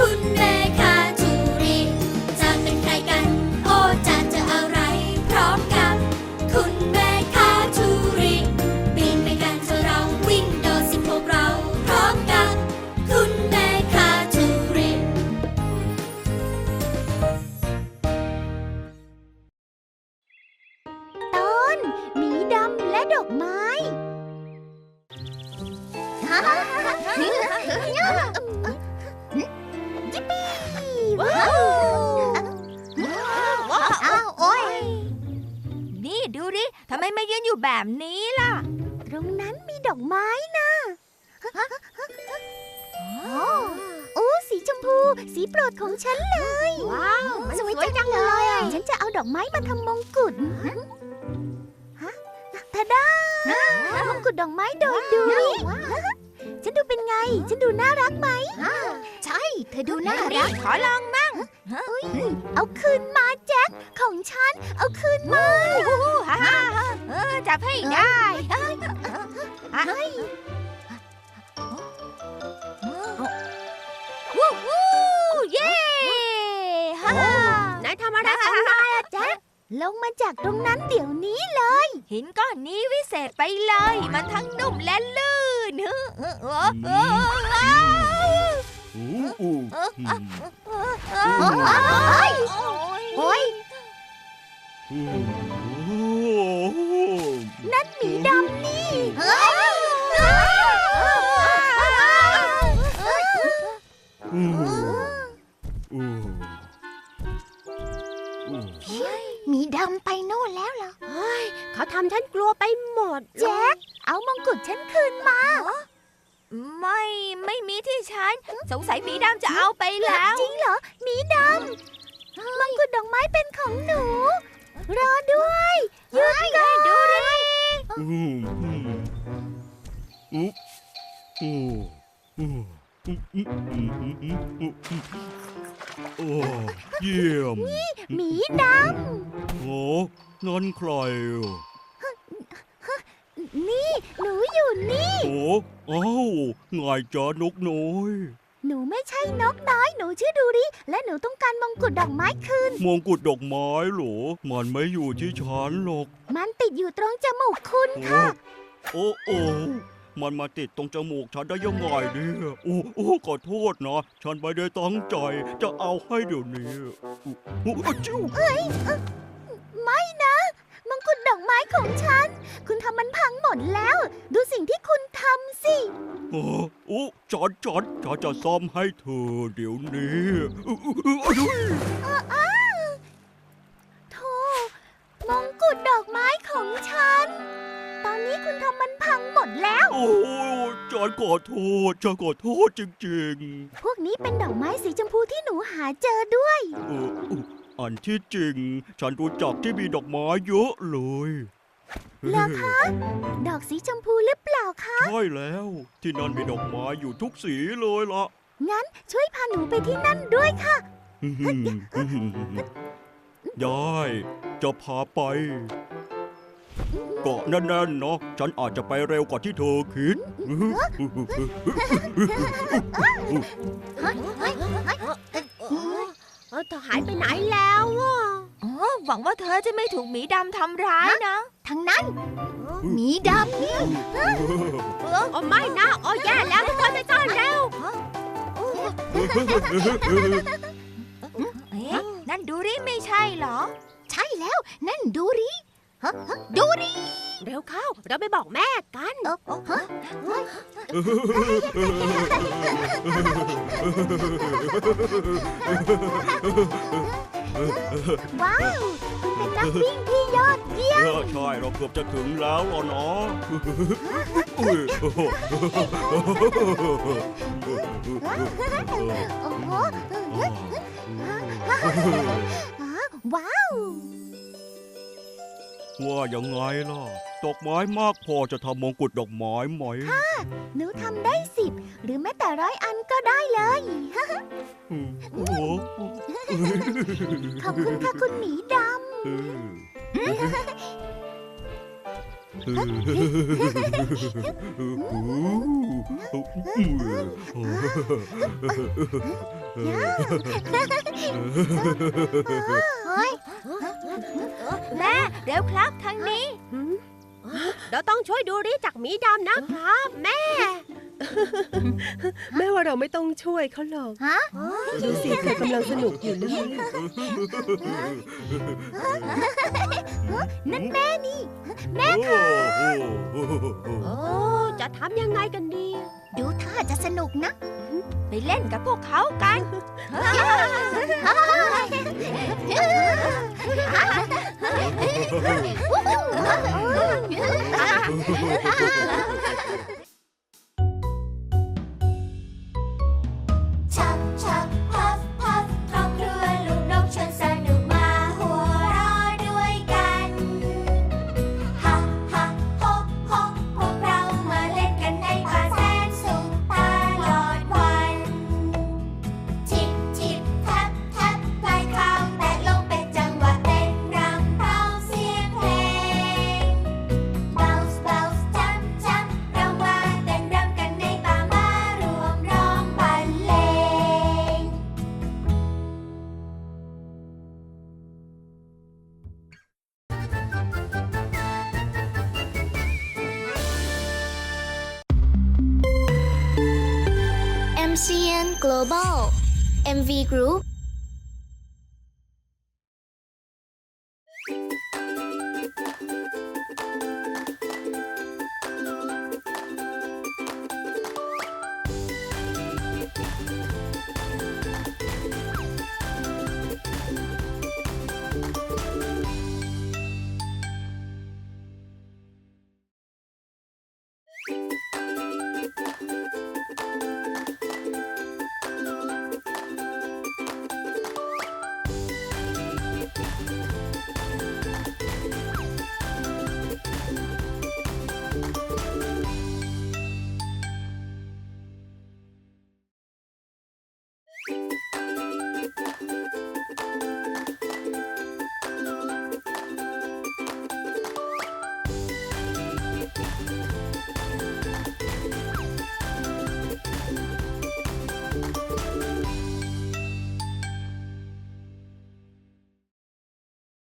คุณแม่คาจูริจะเป็นใครกัน โอจะจะอะไร พร้อมกับ คุณแม่คาจูริบินไปกันเถรวิ่งโดสิบพวกเรา พร้อมกับ คุณแม่คาจูริต้นหมีดำและดอกไม้ แบบนี้ล่ะ ตรงนั้นมีดอกไม้นะโอ้สีชมพู สีโปรดของฉันเลย ว้าวมันสวยสวยจังเลยอะฉันจะเอาดอกไม้มาทำมงกุฎฮะทาดามงกุฎดอกไมโดยดูริฉันดูเป็นไง ฉันดูน่ารักไหม ใช่ เธอดูน่ารัก ขอลองมั่งเอาคืนมาแจ็ค ของฉัน เอาคืนมาฮ่าฮ่าฮ่าเออ จับให้ได้เฮ้ยวู้วู้เย้ฮ่านายทำอะไรของนายอะแจ๊คลงมาจากตรงนั้นเดี๋ยวนี้เลย หินก้อนนี้วิเศษไปเลย มันทั้งนุ่มและลื่นเออเออเออเอออู้อู้อืมโอ้ยอู้นั่น หมีดำนี่อู้อู้อู้หมีดำไปโน่นแล้วเหรอ เฮ้ยเขาทำฉันกลัวไปหมดแจ็คเอามงกุฎฉันคืนมา ไม่ไม่มีที่ฉันสงสัยหมีดำจะเอาไปแล้ว จริงเหรอหมีดำมงกุฎดอกไม้เป็นของหนู รอด้วยหยุดก่อน ดูดิอู้อืมอู้อู้อู้อู้อู้อู้อู้อู้โอ้เยี่ยมหมีดโอ้งั้นใครอะำนี่ หนูอยู่นี่ โอ้เอ้าไงจ้านกน้อย หนูไม่ใช่นกน้อย หนูชื่อดูริ และหนูต้องการมงกุฎดอกไม้คืน มงกุฎดอกไม้เหรอ มันไม่อยู่ที่ฉันหรอก มันติดอยู่ตรงจมูกคุณโอ้ค่ะ โอ้โอ้มันมาติดตรงจมูกฉันได้ยังไงเนี่ยโอ้โอ้ขอโทษนะ ฉันไม่ได้ตั้งใจ จะเอาให้เดี๋ยวนี้อู้อู้อ้าวจิ้วไม่นะ มงกุฎดอกไม้ของฉัน คุณทำมันพังหมดแล้ว ดูสิ่งที่คุณทำสิ โอ้โอ้ฉันฉันฉันจะซ่อมให้เธอเดี๋ยวนี้อู้อู้อู้อ้าวโธ่มงกุฎดอกไม้ของฉัน ตอนนี้คุณทำมันพังหมดแล้ว โอ้ฉันขอโทษฉันขอโทษจริงพวกนี้เป็นดอกไม้สีชมพูที่หนูหาเจอด้วย ๆเออ อู้อันที่จริง ฉันรู้จักที่มีดอกไม้เยอะเลยเหรอคะ ดอกสีชมพูหรือเปล่าคะ ใช่แล้ว ที่นั่นมีดอกไม้อยู่ทุกสีเลยล่ะงั้นช่วยพาหนูไปที่นั่นด้วยค่ะ ได้ จะพาไปเกาะแน่นๆเนาะฉันอาจจะไปเร็วกว่าที่เธอคิด เออเธอหายไปไหนแล้วอะอ๋อหวังว่าเธอจะไม่ถูกหมีดำทำร้ายนะทางนั้นหมีดำนี่โอ้ไม่นะโอ้แย่แล้วทุกคนไปซ่อนเร็วเอ๊ะนั่นดูริไม่ใช่เหรอ ใช่แล้ว นั่นดูริ ฮะฮะดูริเร็วเข้า เราไปบอกแม่กันเออฮะว้าวคุณเป็นนักวิ่งที่ยอดเยี่ยมเออใช่เราเกือบจะถึงแล้วล่ะเนาะอุ๊ยโอ้โหว้าว ว่ายังไงล่ะดอกไม้มากพอจะทำมงกุฎดอกไม้ไหมหนูทำได้สิบหรือแม้แต่ร้อยอันก็ได้เลยอืมโอ้โหขอบคุณค่ะคุณหมีดเออำเฮ้ย แม่เร็วครับทางนี้หืมเราต้องช่วยดูริจากหมีดำนะครับ แม่ แม่ว่าเราไม่ต้องช่วยเขาหรอก ฮะดูสิเขากำลังสนุกอยู่เลยนั่นแม่นี่ แม่ค่ะโอ้จะทำยังไงกันดี ดูท่าจะสนุกนะ ไปเล่นกับพวกเขากันเชัก Global MV Group